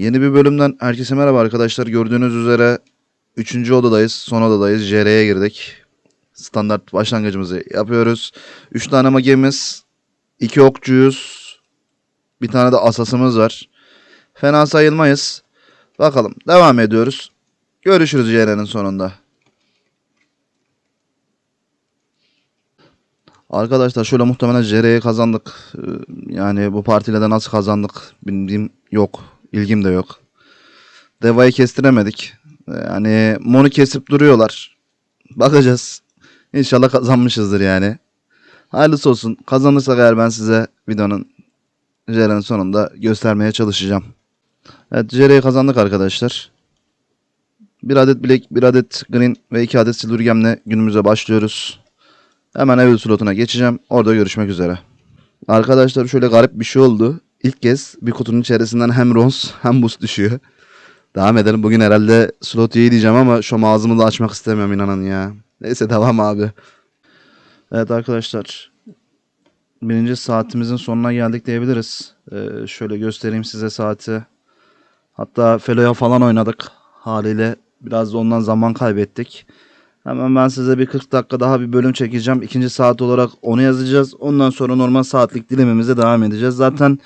Yeni bir bölümden herkese merhaba arkadaşlar. Gördüğünüz üzere 3. odadayız. Son odadayız. JR'ye girdik. Standart başlangıcımızı yapıyoruz. 3 tane magemiz, 2 okçuyuz. Bir tane de asasımız var. Fena sayılmayız. Bakalım devam ediyoruz. Görüşürüz JR'nin sonunda. Arkadaşlar şöyle muhtemelen JR'yi kazandık. Ee, Yani bu partiyle de nasıl kazandık bildiğim yok. İlgim de yok. Deva'yı kestiremedik. Ee, Yani Mon'u kesip duruyorlar. Bakacağız. İnşallah kazanmışızdır yani. Hayırlısı olsun. Kazanırsak eğer ben size videonun JR'nin sonunda göstermeye çalışacağım. Evet JR'yi kazandık arkadaşlar. Bir adet Black, bir adet Green ve iki adet Silver Gem'le günümüze başlıyoruz. Hemen Evil slotuna geçeceğim. Orada görüşmek üzere. Arkadaşlar şöyle garip bir şey oldu. İlk kez bir kutunun içerisinden hem Rons hem Boost düşüyor. Devam edelim. Bugün herhalde slot iyi diyeceğim ama şu ağzımı da açmak istemiyorum inanın ya. Neyse devam abi. Evet arkadaşlar. Birinci saatimizin sonuna geldik diyebiliriz. Ee, şöyle göstereyim size saati. Hatta Felo'ya falan oynadık. Haliyle biraz da ondan zaman kaybettik. Hemen ben size bir 40 dakika daha bir bölüm çekeceğim. İkinci saat olarak onu yazacağız. Ondan sonra normal saatlik dilimimize devam edeceğiz. Zaten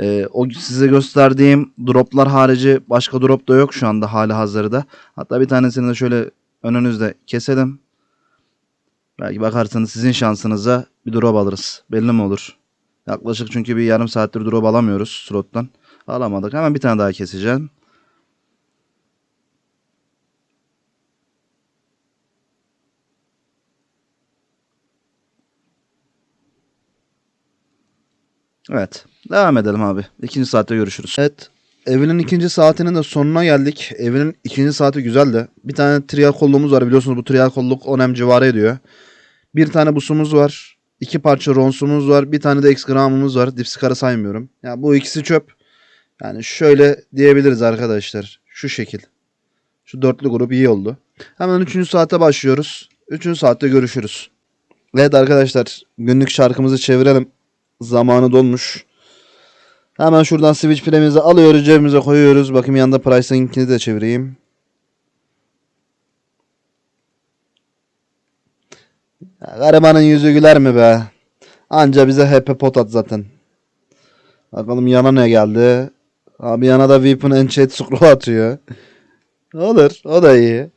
e, o size gösterdiğim droplar harici başka drop da yok şu anda hali hazırda. Hatta bir tanesini de şöyle önünüzde keselim. Belki bakarsanız sizin şansınıza bir drop alırız. Belli mi olur? Yaklaşık çünkü bir yarım saattir drop alamıyoruz slottan. Alamadık. Hemen bir tane daha keseceğim. Evet. Devam edelim abi. İkinci saatte görüşürüz. Evet. Evinin ikinci saatinin de sonuna geldik. Evinin ikinci saati güzeldi. Bir tane kolluğumuz var. Biliyorsunuz bu trial kolluk 10 civarı ediyor. Bir tane busumuz var. iki parça ronsumuz var. Bir tane de x gramımız var. Dipskar'ı saymıyorum. Ya bu ikisi çöp. Yani şöyle diyebiliriz arkadaşlar. Şu şekil. Şu dörtlü grup iyi oldu. Hemen üçüncü saate başlıyoruz. Üçüncü saatte görüşürüz. Evet arkadaşlar günlük şarkımızı çevirelim. Zamanı dolmuş. Hemen şuradan Switch Premium'imizi alıyoruz cebimize koyuyoruz. Bakayım yanında Price'ınkini de çevireyim. Ya, garibanın yüzü güler mi be? Anca bize HP pot at zaten. Bakalım yana ne geldi? Abi yana da Weapon Enchant Scroll atıyor. Olur. O da iyi.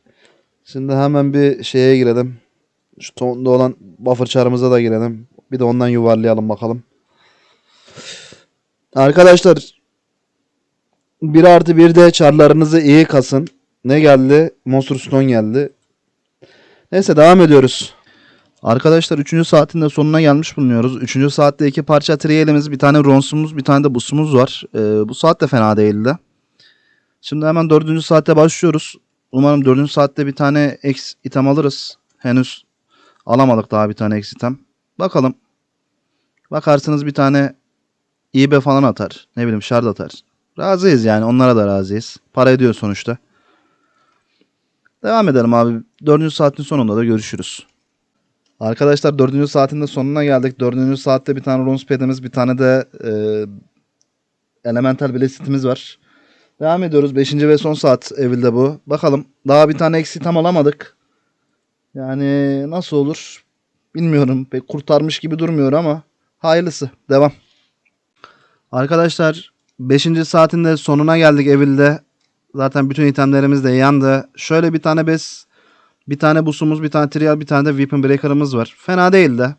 Şimdi hemen bir şeye girelim. Şu tonda olan buffer çarımıza da girelim. Bir de ondan yuvarlayalım bakalım. Arkadaşlar 1 artı 1 de çarlarınızı iyi kasın. Ne geldi? Monster Stone geldi. Neyse devam ediyoruz. Arkadaşlar 3. saatin de sonuna gelmiş bulunuyoruz. 3. saatte iki parça triyelimiz, bir tane ronsumuz, bir tane de busumuz var. Ee, bu saat de fena değildi. Şimdi hemen 4. saate başlıyoruz. Umarım 4. saatte bir tane X item alırız. Henüz alamadık daha bir tane X item. Bakalım. Bakarsınız bir tane İB falan atar. Ne bileyim şard atar. Razıyız yani. Onlara da razıyız. Para ediyor sonuçta. Devam edelim abi. Dördüncü saatin sonunda da görüşürüz. Arkadaşlar dördüncü saatin de sonuna geldik. Dördüncü saatte bir tane Rons Pad'imiz, bir tane de e, Elemental Velocity'miz var. Devam ediyoruz. Beşinci ve son saat Evil'de bu. Bakalım. Daha bir tane eksi tam alamadık. Yani nasıl olur? Bilmiyorum. Pek kurtarmış gibi durmuyor ama hayırlısı. Devam. Arkadaşlar 5. saatin de sonuna geldik Evil'de. Zaten bütün itemlerimiz de yandı. Şöyle bir tane bes, bir tane busumuz, bir tane trial, bir tane de weapon breaker'ımız var. Fena değil de.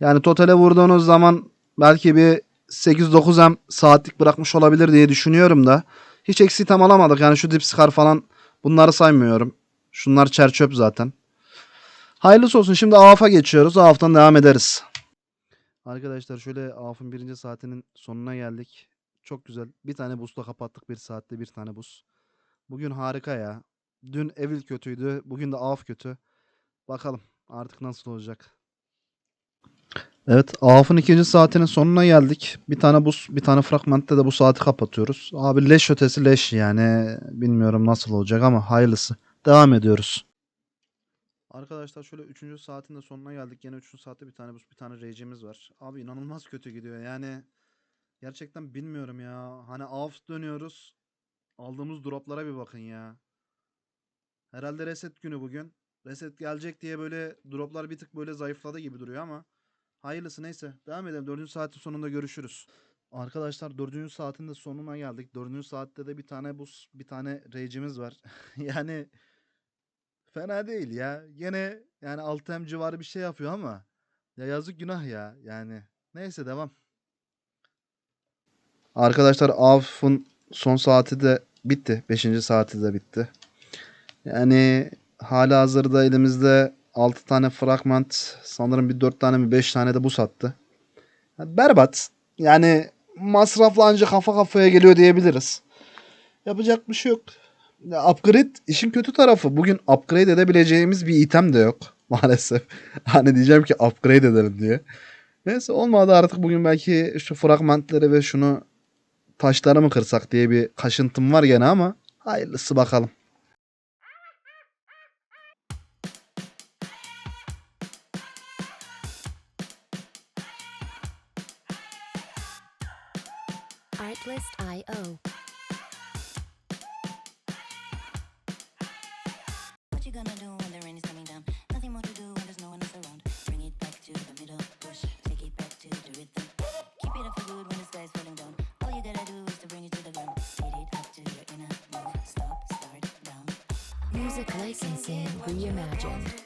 Yani totale vurduğunuz zaman belki bir 8-9 m saatlik bırakmış olabilir diye düşünüyorum da. Hiç eksi item alamadık. Yani şu dipskar falan bunları saymıyorum. Şunlar çer çöp zaten. Hayırlısı olsun. Şimdi AF'a geçiyoruz. AF'tan devam ederiz. Arkadaşlar şöyle AF'ın birinci saatinin sonuna geldik. Çok güzel. Bir tane busla kapattık bir saatte bir tane bus. Bugün harika ya. Dün Evil kötüydü. Bugün de AF kötü. Bakalım artık nasıl olacak. Evet AF'ın ikinci saatinin sonuna geldik. Bir tane bus bir tane fragmentte de bu saati kapatıyoruz. Abi leş ötesi leş yani. Bilmiyorum nasıl olacak ama hayırlısı. Devam ediyoruz. Arkadaşlar şöyle 3. saatin de sonuna geldik. Yine 3. saatte bir tane bus bir tane rage'imiz var. Abi inanılmaz kötü gidiyor yani. Gerçekten bilmiyorum ya. Hani AF dönüyoruz. aldığımız droplara bir bakın ya. Herhalde reset günü bugün. Reset gelecek diye böyle droplar bir tık böyle zayıfladı gibi duruyor ama hayırlısı neyse. Devam edelim. Dördüncü saatin sonunda görüşürüz. Arkadaşlar dördüncü saatin de sonuna geldik. Dördüncü saatte de bir tane buz, bir tane rage'imiz var. yani fena değil ya. Gene yani 6M civarı bir şey yapıyor ama ya yazık günah ya. Yani neyse devam. Arkadaşlar AF'ın son saati de bitti. Beşinci saati de bitti. Yani hala hazırda elimizde 6 tane fragment sanırım bir 4 tane mi 5 tane de bu sattı. Berbat. Yani masrafla anca kafa kafaya geliyor diyebiliriz. Yapacak bir şey yok. Upgrade işin kötü tarafı. Bugün upgrade edebileceğimiz bir item de yok maalesef. Hani diyeceğim ki upgrade edelim diye. Neyse olmadı artık bugün belki şu fragmentleri ve şunu taşları mı kırsak diye bir kaşıntım var gene ama hayırlısı bakalım. Artlist.io. gonna do when the rain is coming down? Nothing more to do when there's no one else around. Bring it back to the middle, push, take it back to the rhythm. Keep it up for good when the sky's falling down. All you gotta do is to bring it to the ground. It up to your inner. Stop, start, down. Music licensing reimagined.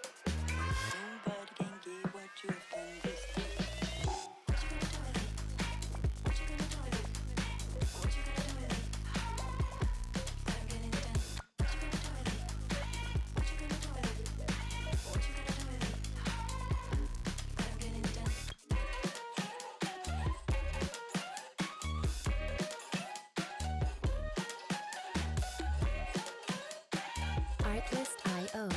Tracklist.io.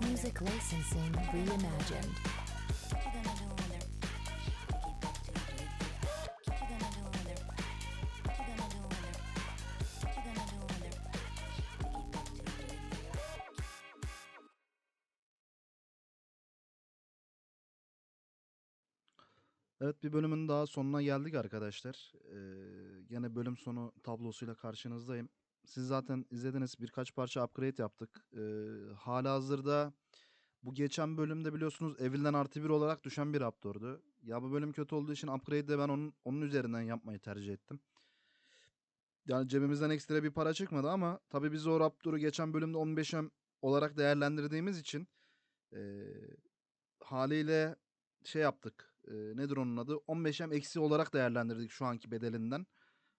Music Licensing Reimagined. Evet bir bölümün daha sonuna geldik arkadaşlar. Ee, gene bölüm sonu tablosuyla karşınızdayım. Siz zaten izlediniz birkaç parça upgrade yaptık. Ee, hala hazırda bu geçen bölümde biliyorsunuz Evil'den artı bir olarak düşen bir Raptor'du. Ya bu bölüm kötü olduğu için upgrade'i de ben onun, onun üzerinden yapmayı tercih ettim. Yani cebimizden ekstra bir para çıkmadı ama tabii biz o Raptor'u geçen bölümde 15M olarak değerlendirdiğimiz için ee, haliyle şey yaptık. E, nedir onun adı? 15M eksi olarak değerlendirdik şu anki bedelinden.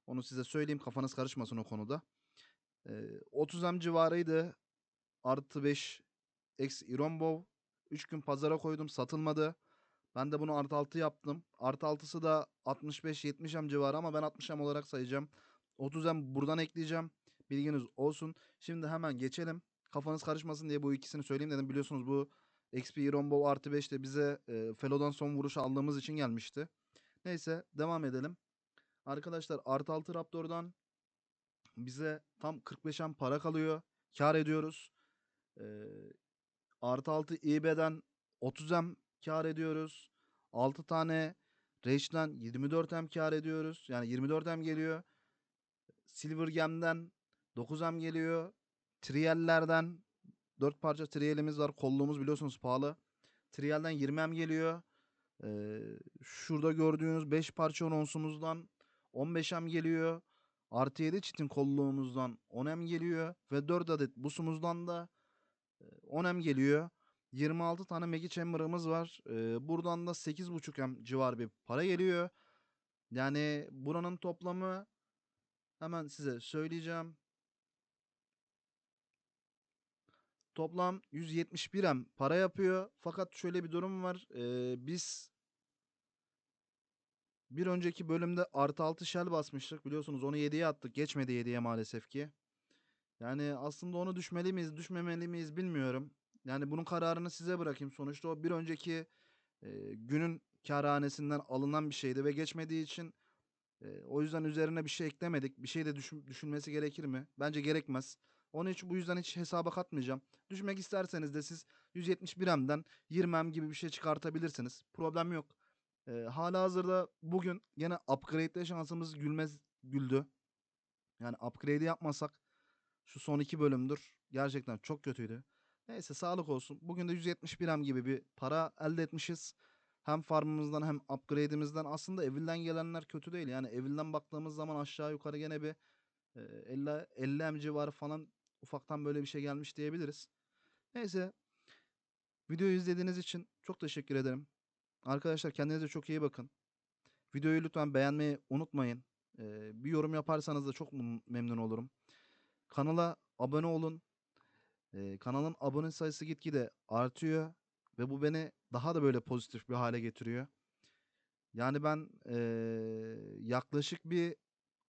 Onu size söyleyeyim kafanız karışmasın o konuda. E, 30M civarıydı. Artı 5 eksi Irombov. 3 gün pazara koydum satılmadı. Ben de bunu artı 6 yaptım. Artı 6'sı da 65-70M civarı ama ben 60M olarak sayacağım. 30M buradan ekleyeceğim. Bilginiz olsun. Şimdi hemen geçelim. Kafanız karışmasın diye bu ikisini söyleyeyim dedim. Biliyorsunuz bu XP Rombov artı 5 de bize e, Felo'dan son vuruş aldığımız için gelmişti. Neyse devam edelim. Arkadaşlar artı 6 Raptor'dan bize tam 45'en para kalıyor. Kar ediyoruz. E, artı 6 eBay'den 30M kar ediyoruz. 6 tane Rage'den 24M kar ediyoruz. Yani 24M geliyor. Silver Gem'den 9M geliyor. Trial'lerden 4 parça trialimiz var. Kolluğumuz biliyorsunuz pahalı. Trial'den 20M geliyor. Ee, şurada gördüğünüz 5 parça onsumuzdan 15M geliyor. Artı 7 çitin kolluğumuzdan 10M geliyor. Ve 4 adet busumuzdan da e, 10M geliyor. 26 tane Megi Chamber'ımız var. Ee, buradan da 8.5M civar bir para geliyor. Yani buranın toplamı hemen size söyleyeceğim. Toplam 171M para yapıyor. Fakat şöyle bir durum var. Ee, biz bir önceki bölümde artı 6 shell basmıştık. Biliyorsunuz onu 7'ye attık. Geçmedi 7'ye maalesef ki. Yani aslında onu düşmeli miyiz, düşmemeli miyiz bilmiyorum. Yani bunun kararını size bırakayım. Sonuçta o bir önceki e, günün kârhanesinden alınan bir şeydi ve geçmediği için e, o yüzden üzerine bir şey eklemedik. Bir şey de düşün- düşünmesi gerekir mi? Bence gerekmez. Onun için bu yüzden hiç hesaba katmayacağım. Düşmek isterseniz de siz 171M'den 20M gibi bir şey çıkartabilirsiniz. Problem yok. E, hala hazırda bugün yine upgrade'de şansımız gülmez güldü. Yani upgrade'i yapmasak şu son iki bölümdür gerçekten çok kötüydü. Neyse sağlık olsun. Bugün de 171M gibi bir para elde etmişiz. Hem farmımızdan hem upgrade'imizden. Aslında Evil'den gelenler kötü değil. Yani Evil'den baktığımız zaman aşağı yukarı gene bir e, 50, 50 M civarı falan ufaktan böyle bir şey gelmiş diyebiliriz. Neyse. Videoyu izlediğiniz için çok teşekkür ederim. Arkadaşlar kendinize çok iyi bakın. Videoyu lütfen beğenmeyi unutmayın. Ee, bir yorum yaparsanız da çok mem- memnun olurum. Kanala abone olun. Ee, kanalın abone sayısı gitgide artıyor ve bu beni daha da böyle pozitif bir hale getiriyor. Yani ben eee, yaklaşık bir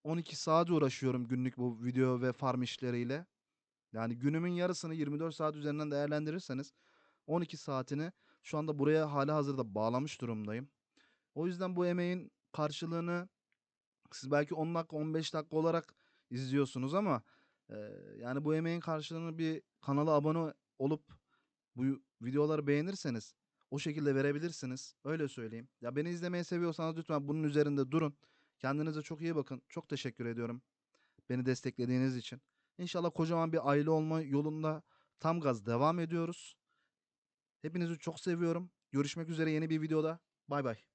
12 saat uğraşıyorum günlük bu video ve farm işleriyle. Yani günümün yarısını 24 saat üzerinden değerlendirirseniz 12 saatini şu anda buraya hala hazırda bağlamış durumdayım. O yüzden bu emeğin karşılığını siz belki 10 dakika 15 dakika olarak izliyorsunuz ama eee, yani bu emeğin karşılığını bir kanala abone olup bu videoları beğenirseniz o şekilde verebilirsiniz. Öyle söyleyeyim. Ya beni izlemeyi seviyorsanız lütfen bunun üzerinde durun. Kendinize çok iyi bakın. Çok teşekkür ediyorum. Beni desteklediğiniz için. İnşallah kocaman bir aile olma yolunda tam gaz devam ediyoruz. Hepinizi çok seviyorum. Görüşmek üzere yeni bir videoda. Bay bay.